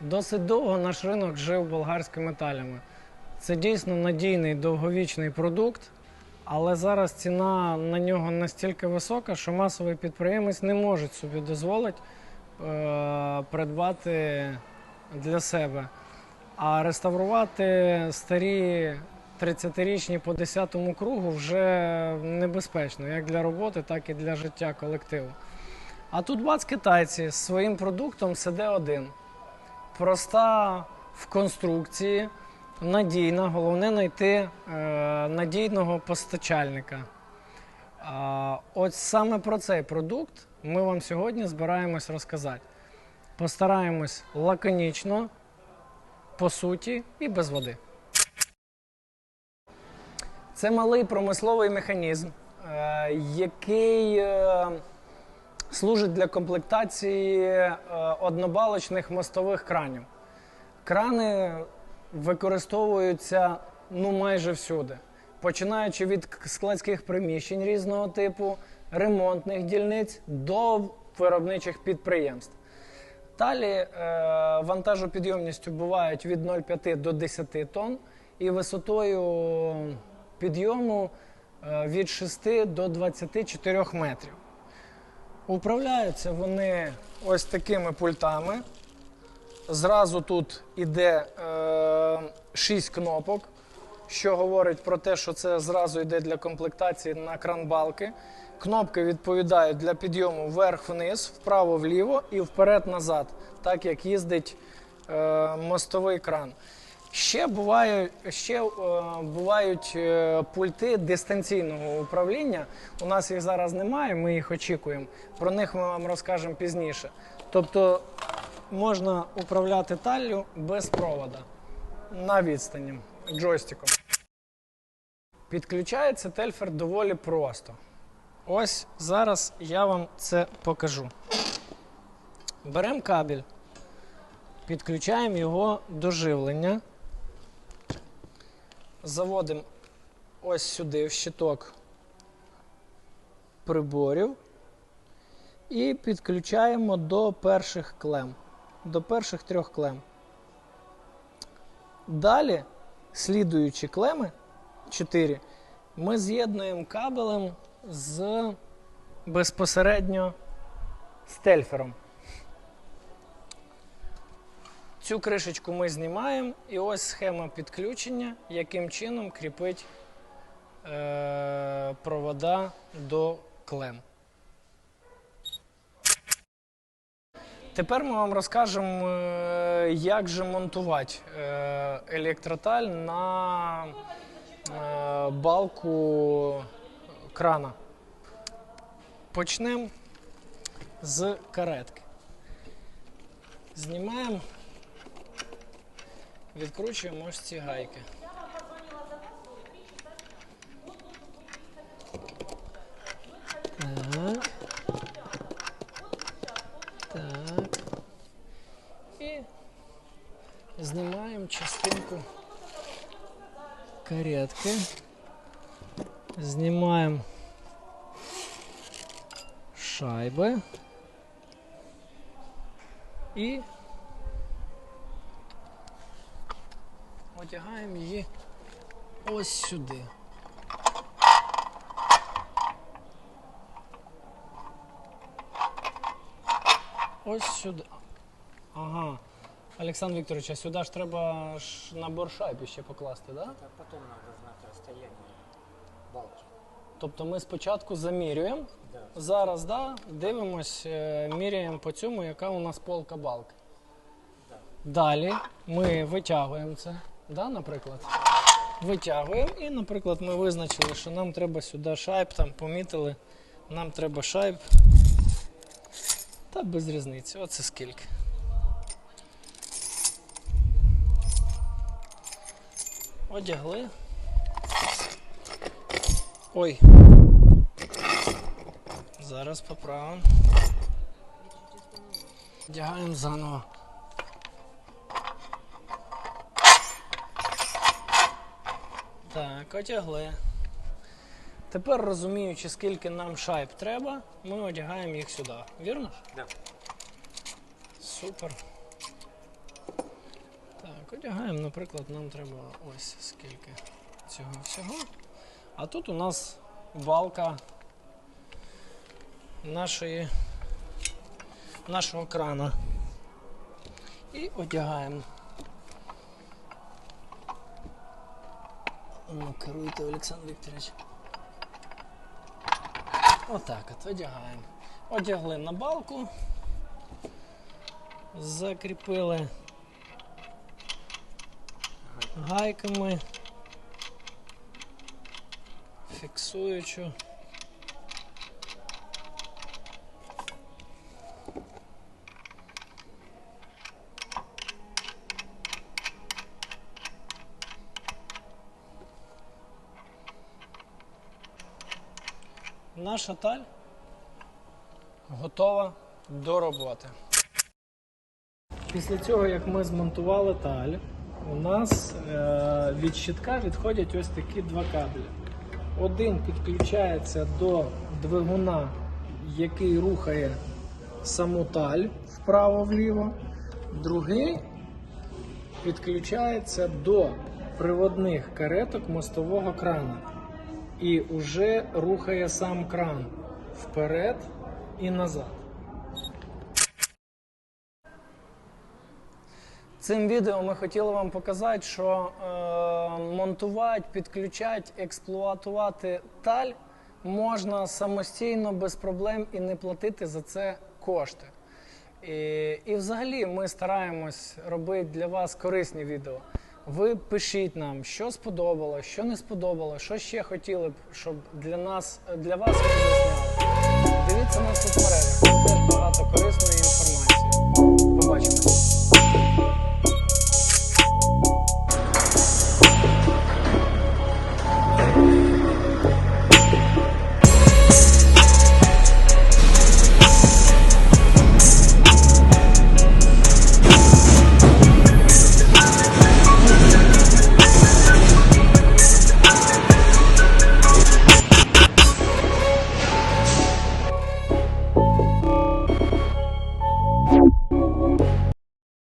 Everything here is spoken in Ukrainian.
Досить довго наш ринок жив болгарськими металями. Це дійсно надійний довговічний продукт, але зараз ціна на нього настільки висока, що масовий підприємець не може собі дозволити е, придбати для себе. А реставрувати старі 30-річні по 10-му кругу вже небезпечно, як для роботи, так і для життя колективу. А тут бац китайці з своїм продуктом СД1. Проста в конструкції, надійна, головне знайти е, надійного постачальника. Ось саме про цей продукт ми вам сьогодні збираємось розказати. Постараємось лаконічно, по суті і без води. Це малий промисловий механізм, е, який е, служить для комплектації е, однобалочних мостових кранів. Крани використовуються ну майже всюди, починаючи від складських приміщень різного типу, ремонтних дільниць до виробничих підприємств. Далі е, вантажопідйомністю бувають від 0,5 до 10 тонн і висотою підйому е, від 6 до 24 метрів. Управляються вони ось такими пультами. Зразу тут іде е, 6 кнопок, що говорить про те, що це зразу йде для комплектації на кран-балки. Кнопки відповідають для підйому вверх-вниз, вправо-вліво і вперед-назад, так як їздить е, мостовий кран. Ще, буває, ще е, бувають е, пульти дистанційного управління. У нас їх зараз немає, ми їх очікуємо. Про них ми вам розкажемо пізніше. Тобто можна управляти таллю без провода на відстані джойстиком. Підключається тельфер доволі просто. Ось зараз я вам це покажу. Беремо кабель, підключаємо його до живлення, заводимо ось сюди в щиток приборів і підключаємо до перших клем, до перших трьох клем. Далі, слідуючі клеми 4, ми з'єднуємо кабелем з безпосередньо з Цю кришечку ми знімаємо, і ось схема підключення, яким чином кріпить е, провода до клем. Тепер ми вам розкажемо, е, як же монтувати е, електроталь на е, балку крана. Почнемо з каретки. Знімаємо, відкручуємо ось ці гайки. Так. Так. І знімаємо частинку каретки. Знімаємо шайби. І одягаємо її ось сюди. Ось сюди. Ага. Олександр Вікторович, а сюди ж треба ж набор шайб ще покласти, так? Да? Это потом надо знать расстояние балки. Тобто ми спочатку замірюємо, Да. зараз да, дивимось, е, міряємо по цьому, яка у нас полка балки. Да. Далі ми витягуємо це, да, наприклад. Витягуємо і, наприклад, ми визначили, що нам треба сюди шайб, там помітили, нам треба шайб. Та без різниці, оце скільки. Одягли. Ой. Зараз поправимо. Одягаємо заново. Так, одягли. Тепер розуміючи, скільки нам шайб треба, ми одягаємо їх сюди. Вірно? Да. Супер. Так, одягаємо, наприклад, нам треба ось скільки цього всього. А тут у нас балка нашої, нашого крана. І одягаємо. Ну, керуйте, Олександр Вікторович. Отак от одягаємо. Одягли на балку, закріпили гайками, фіксуючи. Наша таль готова до роботи. Після цього, як ми змонтували таль, у нас е, від щитка відходять ось такі два кабелі. Один підключається до двигуна, який рухає саму таль вправо-вліво, другий підключається до приводних кареток мостового крана і вже рухає сам кран вперед і назад. Цим відео ми хотіли вам показати, що е, монтувати, підключати, експлуатувати таль можна самостійно без проблем і не платити за це кошти. І, і взагалі ми стараємось робити для вас корисні відео. Ви пишіть нам, що сподобалося, що не сподобалося, що ще хотіли б, щоб для нас для вас ми. Дивіться на у мережах. Теж багато корисного.